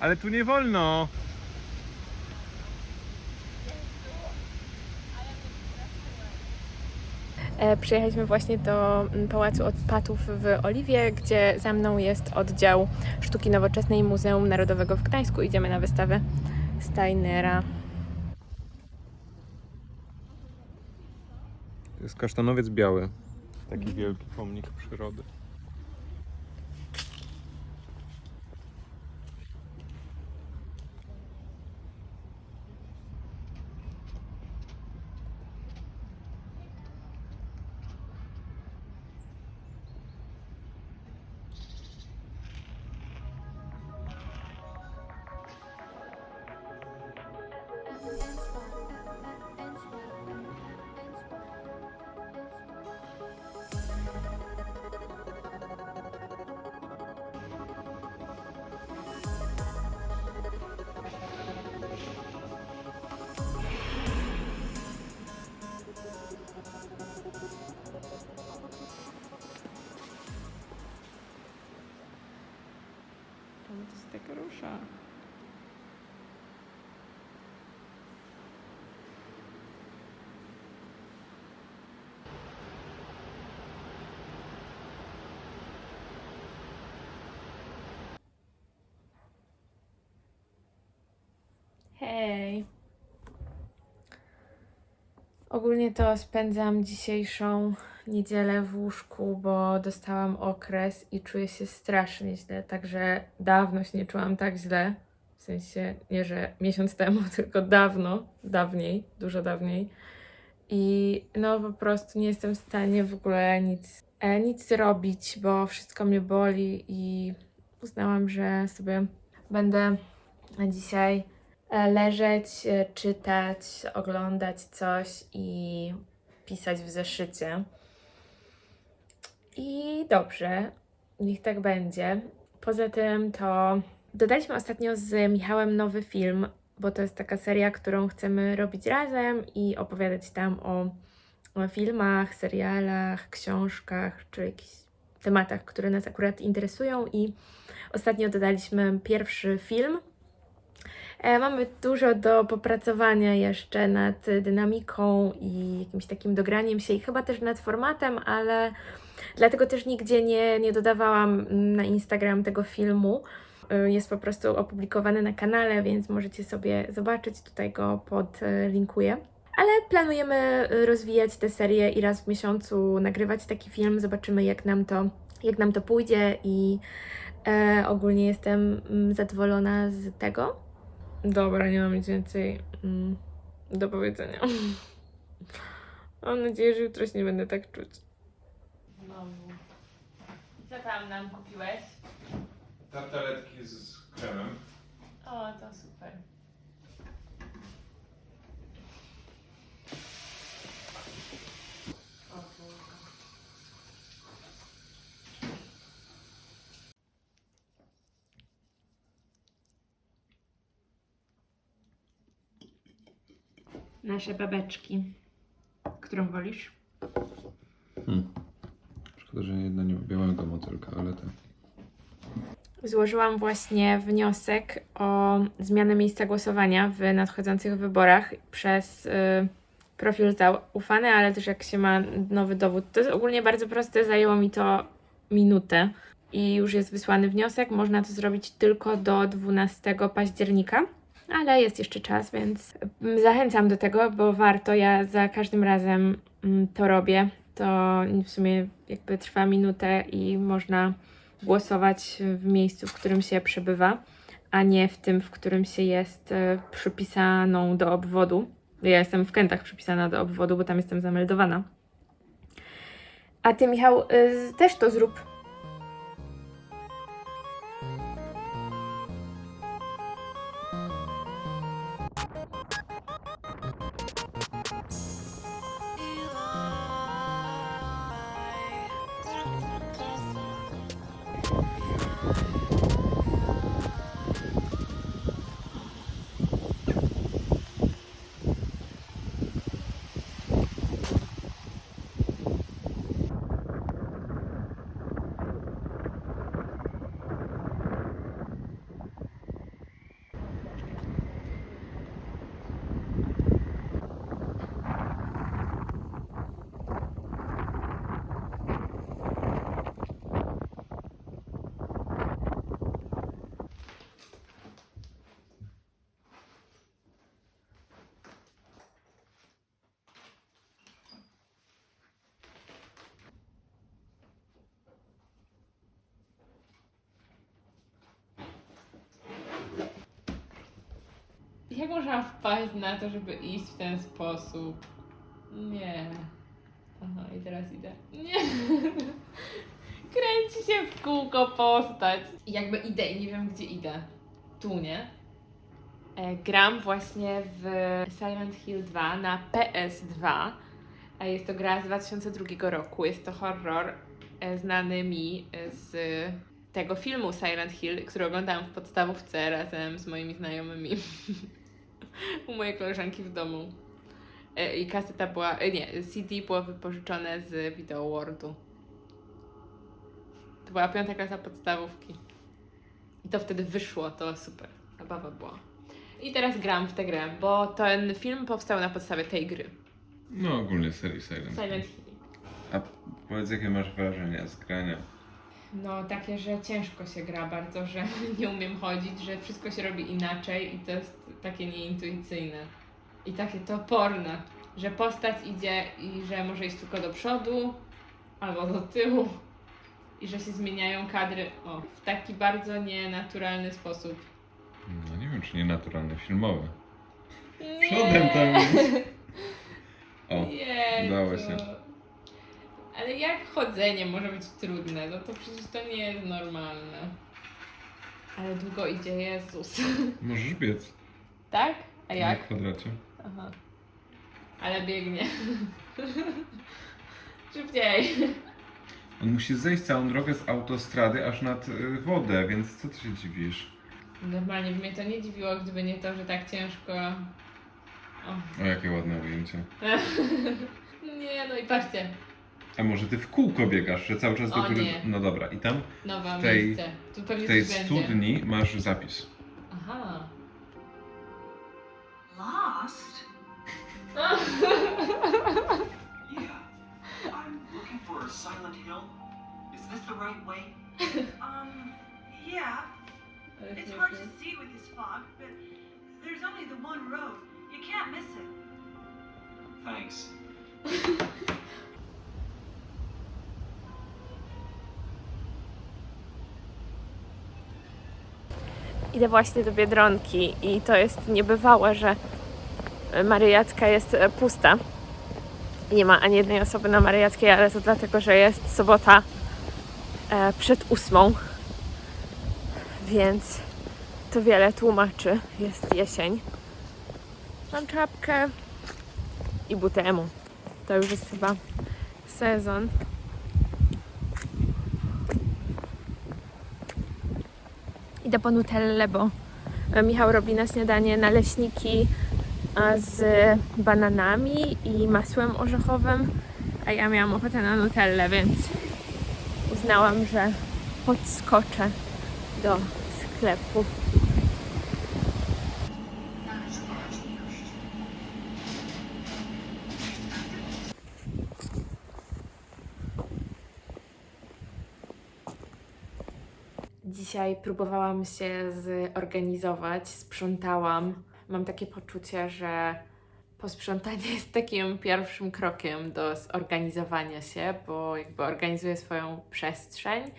Ale tu nie wolno. E, Przyjechaliśmy właśnie do mm, Pałacu Odpadów w Oliwie, gdzie za mną jest oddział Sztuki Nowoczesnej Muzeum Narodowego w Gdańsku. Idziemy na wystawę Steinera. To jest kasztanowiec biały. Taki wielki pomnik przyrody. Czemu to się tak rusza? Hej. Ogólnie to spędzam dzisiejszą niedzielę w łóżku, bo dostałam okres i czuję się strasznie źle. Także dawno się nie czułam tak źle. W sensie nie, że miesiąc temu, tylko dawno, dawniej, dużo dawniej. I no po prostu nie jestem w stanie w ogóle nic, e, nic zrobić, bo wszystko mnie boli i uznałam, że sobie będę dzisiaj leżeć, e, czytać, oglądać coś i pisać w zeszycie. I dobrze, niech tak będzie. Poza tym to dodaliśmy ostatnio z Michałem nowy film, bo to jest taka seria, którą chcemy robić razem i opowiadać tam o, o filmach, serialach, książkach czy jakichś tematach, które nas akurat interesują. I ostatnio dodaliśmy pierwszy film. E, Mamy dużo do popracowania jeszcze nad dynamiką i jakimś takim dograniem się i chyba też nad formatem, ale dlatego też nigdzie nie, nie dodawałam na Instagram tego filmu. Y, Jest po prostu opublikowany na kanale, więc możecie sobie zobaczyć. Tutaj go podlinkuję. Ale planujemy rozwijać tę serię i raz w miesiącu nagrywać taki film. Zobaczymy, jak nam to, jak nam to pójdzie i e, ogólnie jestem mm, zadowolona z tego. Dobra, nie mam nic więcej mm, do powiedzenia. Mam nadzieję, że jutro się nie będę tak czuć. Znowu. Co tam nam kupiłeś? Tartaletki z kremem. O, to super. Nasze babeczki. Którą wolisz? Szkoda, że jedna nie ma białego motylka, ale tak. Złożyłam właśnie wniosek o zmianę miejsca głosowania w nadchodzących wyborach przez y, profil zaufany, ale też jak się ma nowy dowód. To jest ogólnie bardzo proste, zajęło mi to minutę i już jest wysłany wniosek. Można to zrobić tylko do 12 października, ale jest jeszcze czas, więc mm, zachęcam do tego, bo warto. Ja za każdym razem mm, to robię. To w sumie jakby trwa minutę i można głosować w miejscu, w którym się przebywa, a nie w tym, w którym się jest e, przypisaną do obwodu. Ja jestem w Kętach przypisana do obwodu, bo tam jestem zameldowana. A ty, Michał, y, też to zrób. Jak można wpaść na to, żeby iść w ten sposób? Nie. Aha, i teraz idę. Nie. Kręci się w kółko postać. I jakby idę i nie wiem, gdzie idę. Tu, nie? E, gram właśnie w Silent Hill 2 na PS2. A jest to gra z 2002 roku. Jest to horror e, znany mi z tego filmu Silent Hill, który oglądałam w podstawówce razem z moimi znajomymi u mojej koleżanki w domu. E, I kaseta była, e, nie, CD było wypożyczone z Video Worldu. To była piąta klasa podstawówki. I to wtedy wyszło, to super. Zabawa była. I teraz gram w tę grę, bo ten film powstał na podstawie tej gry. No ogólnie serii Silent. Silent Hill. A powiedz jakie masz wrażenia z grania? No, takie, że ciężko się gra bardzo, że nie umiem chodzić, że wszystko się robi inaczej i to jest takie nieintuicyjne. I takie toporne, że postać idzie i że może iść tylko do przodu albo do tyłu i że się zmieniają kadry o, w taki bardzo nienaturalny sposób. No nie wiem czy nie naturalne, filmowe. Nie. Przodem tam jest. O, Jezu. udało się. Ale jak chodzenie może być trudne? No to przecież to nie jest normalne. Ale długo idzie, Jezus. możesz biec. Tak? A Na jak? kwadracie. Aha. Ale biegnie. Szybciej. On musi zejść całą drogę z autostrady aż nad y, wodę, więc co ty się dziwisz? Normalnie by mnie to nie dziwiło, gdyby nie to, że tak ciężko. O. O jakie ładne ujęcie. Nie, no i patrzcie, A może ty w kółko biegasz, że cały czas do O góry. nie. No dobra, i tam nowe W tej- miejsce. Tu pewnie w tej coś będzie. studni masz zapis. Aha. Lost? Yeah. I'm looking for a silent hill. Is this the right way? Um, yeah. Ale It's śmieszne. hard to see with this fog, but there's only the one road. You can't miss it. Thanks. Idę właśnie do Biedronki i to jest niebywałe, że Maryjacka jest e, pusta. Nie ma ani jednej osoby na Maryjackiej, ale to dlatego, że jest sobota e, przed ósmą. Więc to wiele tłumaczy. Jest jesień. Mam czapkę i buty emu. To już jest chyba sezon. Idę po Nutellę, bo e, Michał robi na śniadanie naleśniki z bananami i masłem orzechowym, a ja miałam ochotę na Nutellę, więc uznałam, że podskoczę do sklepu. Dzisiaj próbowałam się zorganizować, sprzątałam. Mam takie poczucie, że posprzątanie jest takim pierwszym krokiem do zorganizowania się, bo jakby organizuję swoją przestrzeń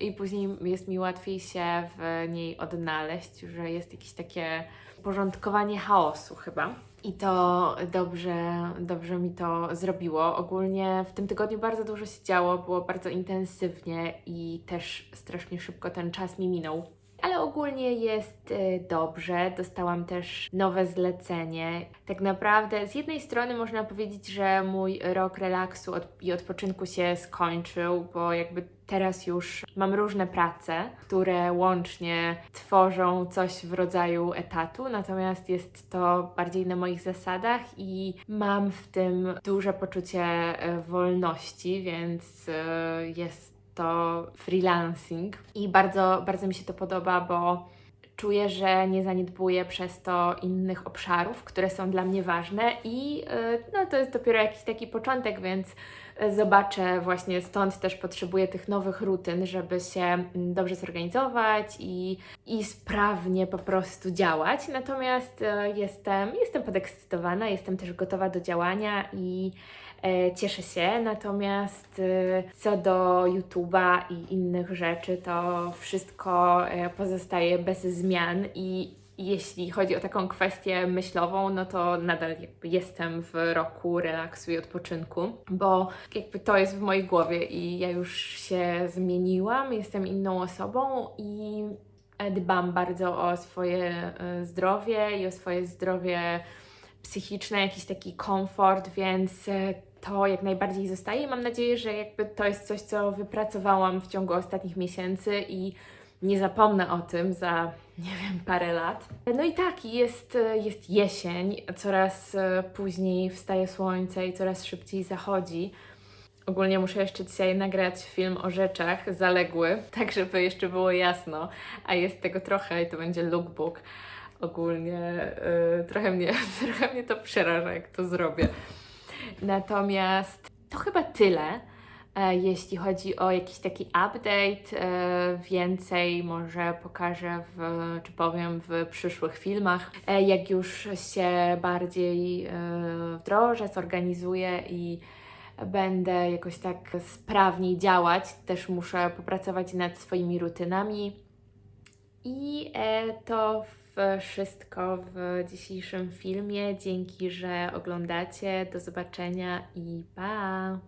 i później jest mi łatwiej się w niej odnaleźć, że jest jakieś takie porządkowanie chaosu chyba. I to dobrze, dobrze mi to zrobiło. Ogólnie w tym tygodniu bardzo dużo się działo, było bardzo intensywnie i też strasznie szybko ten czas mi minął. Ale ogólnie jest y, dobrze. Dostałam też nowe zlecenie. Tak naprawdę, z jednej strony można powiedzieć, że mój rok relaksu i odpoczynku się skończył, bo jakby teraz już mam różne prace, które łącznie tworzą coś w rodzaju etatu, natomiast jest to bardziej na moich zasadach i mam w tym duże poczucie e, wolności, więc e, jest to freelancing i bardzo, bardzo mi się to podoba, bo czuję, że nie zaniedbuję przez to innych obszarów, które są dla mnie ważne i y, no, to jest dopiero jakiś taki początek, więc zobaczę właśnie stąd też potrzebuję tych nowych rutyn, żeby się mm, dobrze zorganizować i, i sprawnie po prostu działać. Natomiast y, jestem, jestem podekscytowana, jestem też gotowa do działania i cieszę się. Natomiast e, co do YouTube'a i innych rzeczy, to wszystko e, pozostaje bez zmian i jeśli chodzi o taką kwestię myślową, no to nadal jestem w roku relaksu i odpoczynku, bo jakby to jest w mojej głowie i ja już się zmieniłam, jestem inną osobą i e, dbam bardzo o swoje e, zdrowie i o swoje zdrowie psychiczne, jakiś taki komfort, więc e, to jak najbardziej zostaje. Mam nadzieję, że jakby to jest coś, co wypracowałam w ciągu ostatnich miesięcy i nie zapomnę o tym za, nie wiem, parę lat. No i tak, jest, jest jesień, coraz e, później wstaje słońce i coraz szybciej zachodzi. Ogólnie muszę jeszcze dzisiaj nagrać film o rzeczach zaległy, tak żeby jeszcze było jasno, a jest tego trochę i to będzie lookbook. Ogólnie y, trochę, mnie, trochę mnie to przeraża, jak to zrobię. Natomiast to chyba tyle, e, jeśli chodzi o jakiś taki update. E, więcej może pokażę, w, czy powiem w przyszłych filmach. E, jak już się bardziej wdrożę, zorganizuję i będę jakoś tak sprawniej działać, też muszę popracować nad swoimi rutynami. I to wszystko w dzisiejszym filmie. Dzięki, że oglądacie. Do zobaczenia i pa!